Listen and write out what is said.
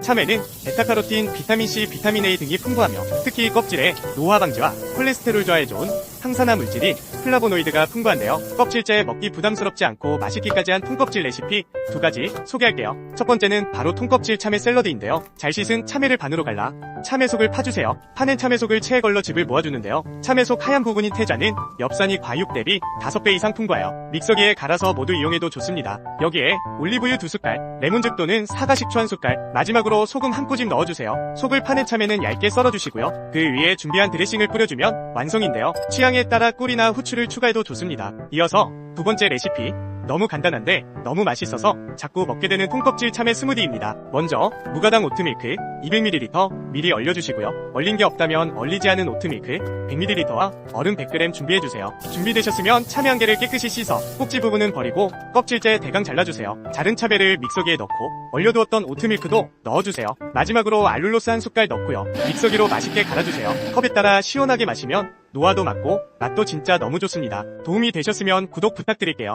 참외는 베타카로틴, 비타민C, 비타민 A 등이 풍부하며 특히 껍질에 노화 방지와 콜레스테롤 저하에 좋은 항산화 물질인 플라보노이드가 풍부한데요. 껍질째 먹기 부담스럽지 않고 맛있기까지 한 통껍질 레시피 두 가지 소개할게요. 첫 번째는 바로 통껍질 참외 샐러드인데요. 잘 씻은 참외를 반으로 갈라 참외 속을 파주세요. 파낸 참외 속을 체에 걸러 즙을 모아주는데요. 참외 속 하얀 부분인 태자는 엽산이 과육 대비 5배 이상 풍부해요. 믹서기에 갈아서 모두 이용해도 좋습니다. 여기에 올리브유 2숟갈, 레몬즙 또는 사과 식초 1숟갈, 마지막으로 소금 한 꼬집 넣어주세요. 속을 파낸 참외는 얇게 썰어주시고요. 그 위에 준비한 드레싱을 뿌려주면 완성인데요. 취향에 따라 꿀이나 후추를 추가해도 좋습니다. 이어서 두 번째 레시피, 너무 간단한데 너무 맛있어서 자꾸 먹게 되는 통껍질 참외 스무디입니다. 먼저 무가당 오트밀크 200ml 미리 얼려주시고요. 얼린 게 없다면 얼리지 않은 오트밀크 100ml와 얼음 100g 준비해주세요. 준비되셨으면 참외 한 개를 깨끗이 씻어 꼭지 부분은 버리고 껍질째 대강 잘라주세요. 자른 참외를 믹서기에 넣고 얼려두었던 오트밀크도 넣어주세요. 마지막으로 알룰로스 한 숟갈 넣고요. 믹서기로 맛있게 갈아주세요. 컵에 따라 시원하게 마시면 노화도 막고 맛도 진짜 너무 좋습니다. 도움이 되셨으면 구독 부탁드릴게요.